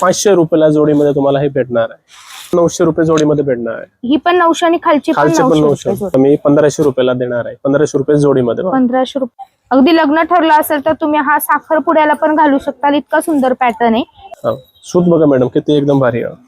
पाचशे रुपयाला जोडीमध्ये तुम्हाला हे भेटणार आहे. नऊशे रुपये जोडीमध्ये भेटणार आहे. ही पण नऊशे आणि खालची पण खालचे पण नऊशे नऊशे. रुपये जोडी. मी पंधराशे रुपयाला देणार आहे. पंधराशे रुपये जोडीमध्ये. पंधराशे रुपये अगदी लग्न ठरलं असेल तर तुम्ही हा साखरपुड्याला पण घालू शकता इतका सुंदर पॅटर्न आहे. हो. सूत बघा मॅडम किती एकदम भारी आहे.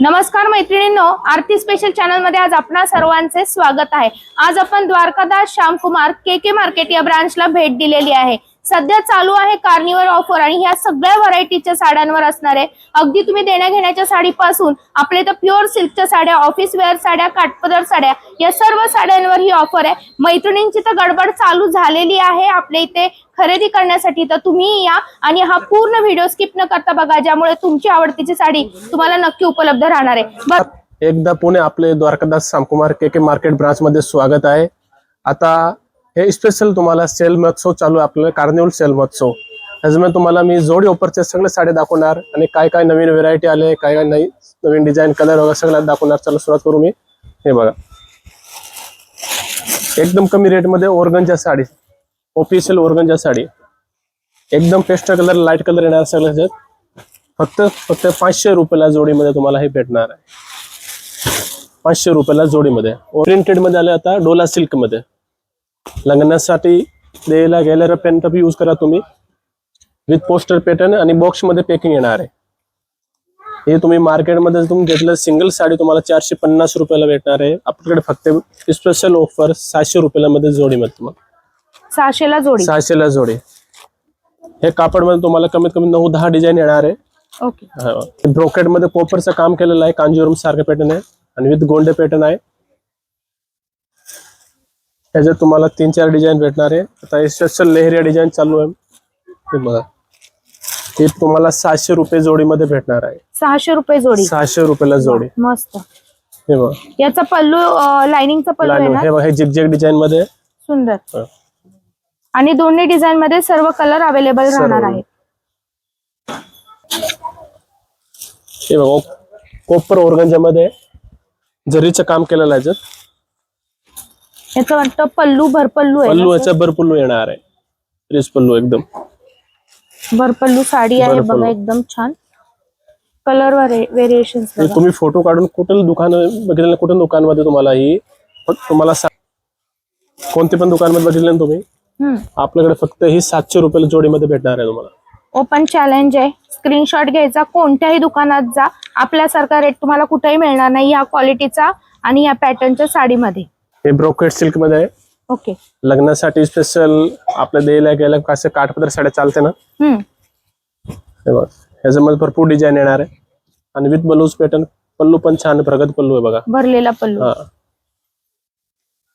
नमस्कार मैत्रिणींनो आरती स्पेशल चॅनलमध्ये आज आपणा सर्वांचे स्वागत आहे. आज आपण Dwarkadas Shyamkumar K K market या ब्रांचला भेट दिलेली आहे. सध्या चालू आहे कार्निवल ऑफर आणि ह्या सगळ्या व्हरायटीच्या साड्यांवर असणार आहे. अगदी तुम्ही देण्या घेण्याच्या साडीपासून आपल्या इथं प्युअर सिल्कच्या साड्या ऑफिस वेअर साड्या काटपदर साड्या या सर्व साड्यांवर ही ऑफर आहे. मैत्रिणींची तर गडबड चालू झालेली आहे आपल्या इथे खरेदी करण्यासाठी तर तुम्ही या आणि हा पूर्ण व्हिडिओ स्किप न करता बघा ज्यामुळे तुमची आवडतीची साडी तुम्हाला नक्की उपलब्ध राहणार आहे. एकदा पुणे आपले Dwarkadas Shyamkumar K K market branch मध्ये स्वागत आहे. आता हे स्पेशल तुम्हाला सेल महोत्सव चालू आहे आपल्याला कार्निवल सेल महोत्सव. त्याच्यामुळे तुम्हाला मी जोडी ऑफरचे सगळे साडे दाखवणार आणि काय काय नवीन व्हेरायटी आले काय काय नाही नवीन डिझाईन कलर वगैरे सगळं दाखवणार. चला सुरुवात करू मी. हे बघा. एकदम कमी रेटमध्ये ओरगनच्या साडी. ऑफिशियल ओरगनच्या साडी. एकदम पेस्ट कलर लाइट कलर येणार सगळं फक्त फक्त पाचशे रुपयाला जोडीमध्ये तुम्हाला हे भेटणार आहे. पाचशे रुपयाला जोडीमध्ये. प्रिंटेडमध्ये आले आता डोला सिल्कमध्ये. लग्नासाठी द्यायला गेल्यावर पेन टप यूज करा तुम्ही? विथ पोस्टर पॅटर्न आणि बॉक्समध्ये पॅकिंग येणार आहे. हे तुम्ही मार्केटमध्ये तुम्ही घेतलं सिंगल साडी तुम्हाला चारशे पन्नास रुपयाला भेटणार आहे. आपल्याकडे फक्त स्पेशल ऑफर सहाशे रुपयाला मध्ये जोडीमध्ये तुम्हाला. सहाशेला जोडी. सहाशेला जोडी. हे कापडमध्ये तुम्हाला कमीत कमी नऊ दहा डिझाईन येणार आहे. ओके. ब्रोकेटमध्ये कोपरचं काम केलेलं आहे. कांजीवरम सारखं पॅटर्न आहे. आणि विथ गोल्डे पॅटर्न आहे. त्याच्यात तुम्हाला तीन चार डिझाईन भेटणार आहे. आता स्पेशल लेहरिया डिझाईन चालू आहे. बघा. हे तुम्हाला सहाशे रुपये जोडीमध्ये भेटणार आहे. सहाशे रुपये जोडी. सहाशे रुपयाला जोडी. मस्त. हे बघा. याचा पल्लू लाइनिंगचा पल्लू आहे लाईन- ना? हे बघा हे जिगजॅग डिझाईन मध्ये सुंदर. हा. आणि दोन्ही डिझाईन मध्ये सर्व कलर अवेलेबल सर्व. राहणार आहेत. हे बघा कोपर ओरगंजा मध्ये जरीचं काम केलेलं आहे याच्यात. याचं वाटतं पल्लू भरपल्लू आहे पल्लू ना याचा भरपल्लू येणार आहे. रिच पल्लू एकदम? भरपल्लू साडी आहे भरपल्लू. बघा एकदम छान. कलर व्हेरिएशन हे तुम्ही फोटो काढून कुठं दुकान बघितलं कुठं दुकानमध्ये तुम्हाला ही फक्त तुम्हाला सा- कोणते पण दुकानमध्ये बघितलं ना तुम्ही? आपल्याकडे फक्त ही सातशे रुपयाला जोडीमध्ये भेटणार आहे तुम्हाला. ओपन चॅलेंज आहे. स्क्रीनशॉट घ्यायचा कोणत्याही दुकानात जा. आपल्यासारखा रेट तुम्हाला कुठेही मिळणार नाही या क्वालिटीचा आणि या पॅटर्नच्या साडीमध्ये. हे ब्रोकेट सिल्कमध्ये आहे. ओके. लग्नासाठी स्पेशल आपल्या द्यायला गेल्या कसं काठपदर साड्या चालते ना? हम्म. हे बघ ह्याच्यामध्ये भरपूर डिझाईन येणार आहे. आणि विथ बलूज पॅटर्न पल्लू पण छान प्रगत पल्लू आहे बघा. भरलेला पल्लू. हा.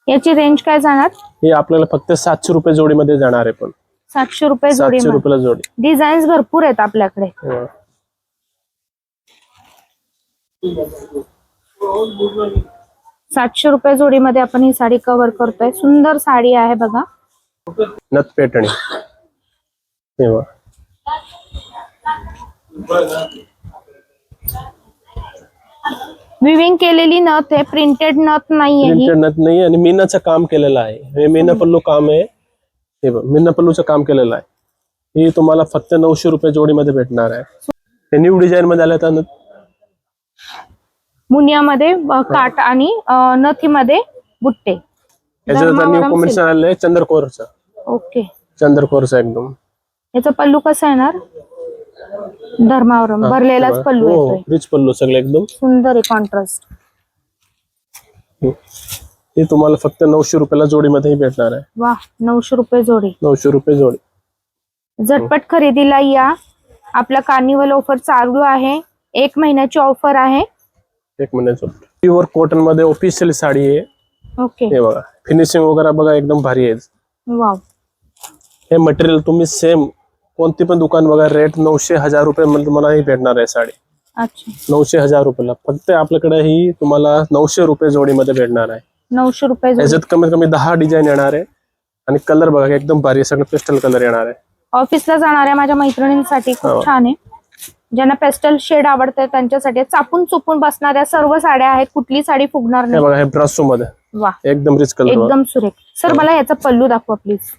याची रेंज काय जाणार? हे आपल्याला फक्त सातशे रुपये जोडीमध्ये जाणार आहे पण. सातशे रुपये जोडी सातशे रुपयाला जोडी. डिझाईन्स भरपूर आहेत आपल्याकडे. हे बघा. सातशे रुपये जोडीमध्ये आपण ही साडी कव्हर करतोय. सुंदर साडी आहे बघा. नथ पेटणी. विविंग केलेली नथ आहे. प्रिंटेड नथ नाहीये ही. प्रिंटेड नथ नाही आणि मीनाचं काम केलेलं आहे. हे मीना पल्लू काम आहे. हे बघ मीना पल्लूचं काम केलेलं आहे. ही तुम्हाला फक्त नऊशे रुपये जोडीमध्ये भेटणार आहे. हे न्यू डिझाईन मध्ये आलं तर मुनियामध्ये अ, काट आणि नथीमध्ये बुट्टे. कॉम्बिनेशन आलेलं आहे चंद्रकोरचं. ओके. चंद्रकोरचं एकदम. याचा पल्लू कसा येणार? धर्मावरम भरलेलाच पल्लू हो येतोय. रिच पल्लू सगळे एकदम. सुंदर आहे कॉन्ट्रास्ट हे. तुम्हाला फक्त नऊशे रुपयाला जोडीमध्ये भेटणार आहे. वा नऊशे रुपये जोडी. नऊशे रुपये जोडी. झटपट खरेदीला या. आपला कार्निवल ऑफर चालू आहे. एक महिन्याची ऑफर आहे. एक महिन्याचं प्युअर कॉटनमध्ये ऑफिशियल साडी आहे. ओके हे बघा. फिनिशिंग वगैरे बघा एकदम भारी आहे. वाव हे मटेरियल तुम्ही सेम कोणती पण दुकान बघा रेट नऊशे हजार रुपये तुम्हाला ही भेटणार आहे साडी. अच्छा. नऊशे हजार रुपयाला. फक्त आपल्याकडे ही तुम्हाला नऊशे रुपये जोडीमध्ये भेटणार आहे. नऊशे रुपये याच्यात कमीत कमी दहा डिझाईन येणार आहे. आणि कलर बघा एकदम भारी सगळं पेस्टल कलर येणार आहे. ऑफिसला जाणाऱ्या माझ्या मैत्रिणींसाठी. खूप छान आहे. ज्यांना पेस्टल शेड आवडते त्यांच्यासाठी चापून चुपून बसणाऱ्या सर्व साड्या आहेत. कुठली साडी फुगणार हे नाही. बघा हे ब्रासो मध्ये वा. एकदम रिच कलर एकदम सुरेख. सर मला याचा पल्लू दाखवा प्लीज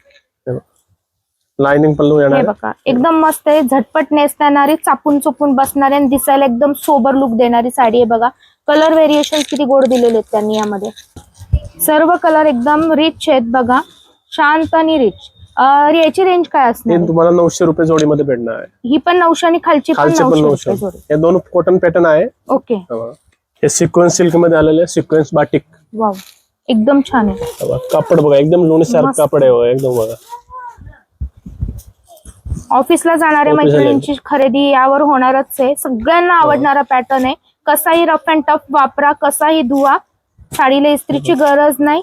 लाइनिंग पल्लू येणार हे. बघा एकदम मस्त आहे. झटपट नेसता येणारी चापून चुपून बसणारी आणि दिसायला एकदम सोबर लुक देणारी साडी आहे बघा. कलर व्हेरिएशन किती गोड दिलेले आहेत त्यांनी यामध्ये. सर्व कलर एकदम रिच आहेत बघा. शांत आणि रिच याची रेंज काय असणार हे? तुम्हाला नऊशे रुपये जोडीमध्ये भेटणार आहे. ही पण नऊशे आणि खालची पण खालचे पण नऊशे नऊशे. रुपये जोडी. हे दोन कॉटन पॅटर्न आहे. ओके. हे हे सिक्वेन्स सिल्कमध्ये आलेले सिक्वेन्स बाटिक वाव. एकदम छान आहे. हे. कापड बघा एकदम लोणीसारखं मस्त. कापड आहे एकदम बघा. ऑफिसला जाणाऱ्या मैत्रिणींची खरेदी यावर होणारच आहे. सगळ्यांना आवडणारा पॅटर्न आहे. कसाही रफ अँड टफ वापरा कसाही धुवा. साडीला इस्त्रीची गरज नाही.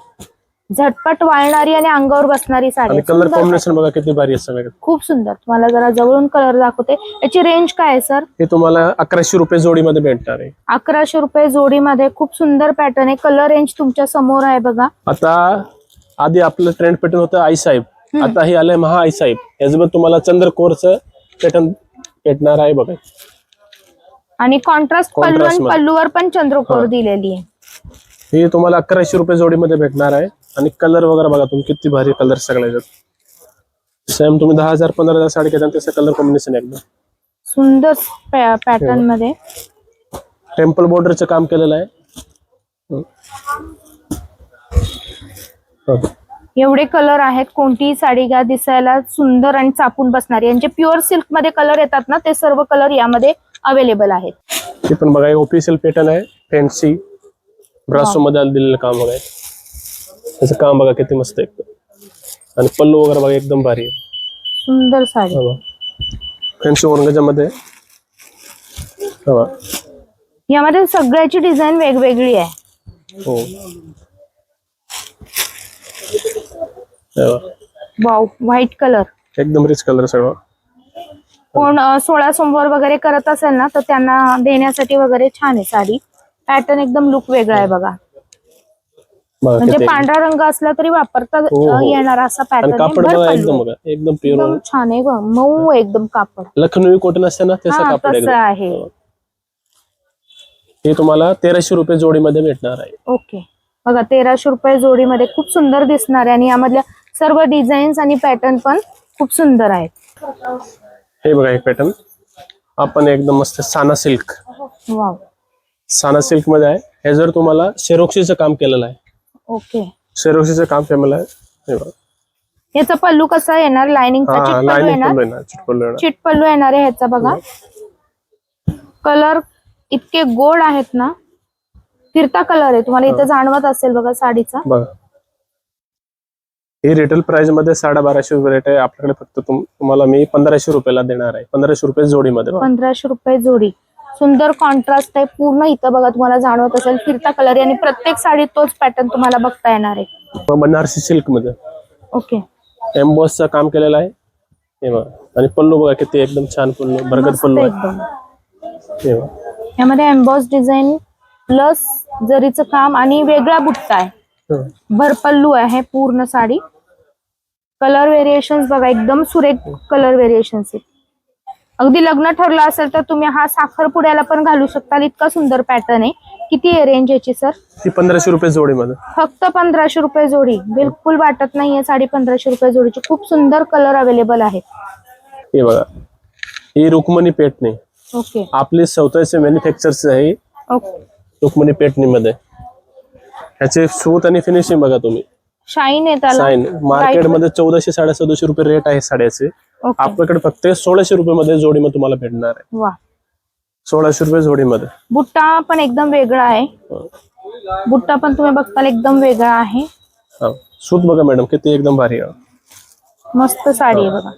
झटपट वाळणारी आणि अंगावर बसणारी साडी. कलर कॉम्बिनेशन बघा किती भारी सगळे. खूप सुंदर. तुम्हाला जरा जवळून कलर दाखवते. याची रेंज काय आहे सर हे तुम्हाला अकराशे रुपये जोडीमध्ये भेटणार आहे. अकराशे रुपये जोडीमध्ये खूप सुंदर पॅटर्न आहे. कलर रेंज तुमच्यासमोर आहे बघा. आता आधी आपलं ट्रेंड पॅटर्न होतं आई साहेब. आता हे आलंय महा आई साहेब. याच्यामध्ये तुम्हाला चंद्रकोरचं पॅटर्न भेटणार आहे बघा. आणि कॉन्ट्रास्ट पल्लू आणि. पल्लूवर पण चंद्रकोर दिलेली आहे. हे तुम्हाला अकराशे रुपये जोडीमध्ये भेटणार आहे. आणि कलर वगैरे बघा तुम्ही किती भारी कलर सगळे सेम तुम्ही दहा हजार पंधरा हजार साडी घेता तसं कलर कॉम्बिनेशन एकदम. सुंदर पॅटर्नमध्ये. टेम्पल बॉर्डरचं काम केलेलं आहे. एवढे कलर आहेत कोणतीही साडी घ्या दिसायला सुंदर आणि चापून बसणारी. यांचे प्युअर सिल्कमध्ये कलर येतात ना ते सर्व कलर यामध्ये अवेलेबल आहेत. हे पण बघा ऑफिशियल पॅटर्न आहे. फॅन्सी ब्रासो मध्ये दिलेलं काम बघा त्याचं काम बघा किती मस्त एकदम. आणि पल्लू वगैरे बघा एकदम भारी आहे. सुंदर साडी. फॅन्सी औरंगाबादमध्ये हवा यामध्ये सगळ्याची डिझाईन वेगवेगळी आहे. हो. वाव व्हाईट कलर एकदम रिच कलर सगळं. कोण सोळा सोमवार वगैरे करत असेल ना तर त्यांना देण्यासाठी वगैरे छान आहे साडी. पॅटर्न एकदम लुक वेगळा आहे बघा. म्हणजे पांढरा रंग असला तरी वापरता हो, हो. येणार असा पॅटर्न कापड एकदम एकदम प्युअर छान आहे. मऊ एकदम कापड. लखनवी कॉटन असते ना तसं हा कापड आहे हे. तुम्हाला तेराशे रुपये जोडीमध्ये भेटणार आहे. ओके. बघा तेराशे रुपये जोडीमध्ये खूप सुंदर दिसणार आहे आणि यामधल्या सर्व डिझाईन्स आणि पॅटर्न पण खूप सुंदर आहेत. हे बघा एक पॅटर्न आपण एकदम मस्त साना सिल्क साना सिल्कमध्ये आहे. हे जर तुम्हाला शेरोक्षीचं काम केलेलं आहे ओके. शेरोक्षीचं काम केलेलं आहे हे बघा. याचा पल्लू कसा येणार? लाइनिंगचा हा चिट पल्लू लाईनिंग येणार? पल्लू येणार चिटपल्लू येणार. चिट पल्लू येणार आहे ह्याचा बघा. कलर इतके गोड आहेत ना. फिरता कलर आहे. तुम्हाला इथं जाणवत असेल बघा साडीचा. बघा. ही रिटेल प्राइसमध्ये साडे बाराशे रुपये रेट आहे. आपल्याकडे फक्त तुम- तुम्हाला मी पंधराशे रुपयाला देणार आहे. पंधराशे रुपये जोडीमध्ये बघा. पंधराशे रुपये जोडी. सुंदर कॉन्ट्रास्ट आहे. पूर्ण इथं बघा तुम्हाला जाणवत असेल फिरता कलर आणि प्रत्येक साडीत तोच पॅटर्न तुम्हाला बघता येणार आहे. बनारसी सिल्कमध्ये. ओके एम्बॉसचं काम केलेलं आहे. हे बघा. आणि पल्लू बघा किती एकदम छान पल्लू. बरगद मस्त पल्लू आहे. एकदम. यामध्ये एम्बॉस डिझाईन प्लस जरीचं काम आणि वेगळा बुट्टा आहे. भरपल्लू आहे पूर्ण साडी. कलर व्हेरिएशन बघा एकदम सुरेख कलर व्हेरिएशन अगदी लग्न ठरलं असेल तर तुम्ही हा साखरपुड्याला पण घालू शकता इतका सुंदर पॅटर्न आहे. किती आहे रेंज याची सर ती पंधराशे रुपये जोडीमध्ये फक्त पंधराशे रुपये जोडी. बिलकुल वाटत नाहीये साडी पंधराशे रुपये जोडीची. खूप सुंदर कलर अवेलेबल आहेत हे बघा. ही रुक्मणी पेटणी. ओके. आपली स्वतःचे मॅन्युफॅक्चरचे आहे. ओके. रुक्मणी पेटणीमध्ये. ह्याचे सूत आणि फिनिशिंग बघा तुम्ही. शाईन आहे त्याला. मार्केटमध्ये चौदाशे साडे चौदाशे रुपये रेट आहे साड्याचे. आपल्याकडे फक्त सोळाशे रुपये मध्ये जोडीमध्ये तुम्हाला भेटणार आहे. वा. सोळाशे रुपये जोडीमध्ये. बुट्टा पण एकदम वेगळा आहे. बुट्टा पण तुम्ही बघताल एकदम वेगळा आहे. सूत बघा मॅडम किती एकदम भारी आहे. मस्त साडी आहे बघा.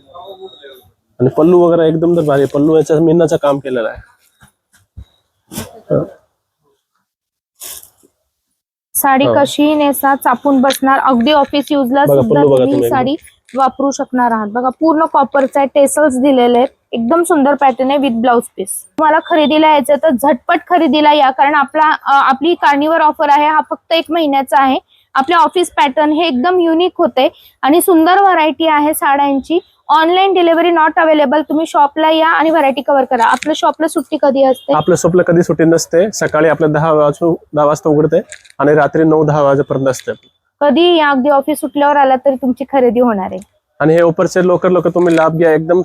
आणि पल्लू वगैरे एकदम तर भारी. पल्लू याच्या मिनाचं काम केलेलं आहे. साडी. कशी नेसा चापून बसणार. अगदी ऑफिस युजला सुद्धा साडी वापरू शकणार आहात. बघा पूर्ण कॉपरचा टेसल्स दिलेले आहेत. एकदम सुंदर पॅटर्न आहे विथ ब्लाउज पीस तुम्हाला खरेदीला यायचं तर झटपट खरेदीला या कारण आपला आपली कार्निवर ऑफर आहे हा फक्त एक महिन्याचा आहे. आपले ऑफिस पॅटर्न हे एकदम युनिक होते आणि सुंदर व्हरायटी आहे साड्यांची. ऑनलाईन डिलिव्हरी नॉट अवेलेबल तुम्ही शॉपला या आणि व्हरायटी कव्हर करा. आपल्या शॉपला सुट्टी कधी असते? आपलं शॉपला कधी सुट्टी नसते. सकाळी आपल्या दहा वाजून दहा वाजता उघडते आणि रात्री नऊ दहा वाजेपर्यंत असते. कधी या अगदी ऑफिस सुटल्यावर आला तरी तुमची खरेदी होणार आहे. आणि हे ऑफरचे लवकर लवकर तुम्ही लाभ घ्या. एकदम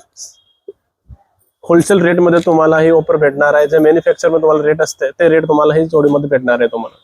होलसेल रेटमध्ये तुम्हाला हे ऑफर भेटणार आहे. जे मॅन्युफॅक्चरमध्ये तुम्हाला रेट असते ते रेट तुम्हाला ही जोडीमध्ये भेटणार आहे तुम्हाला.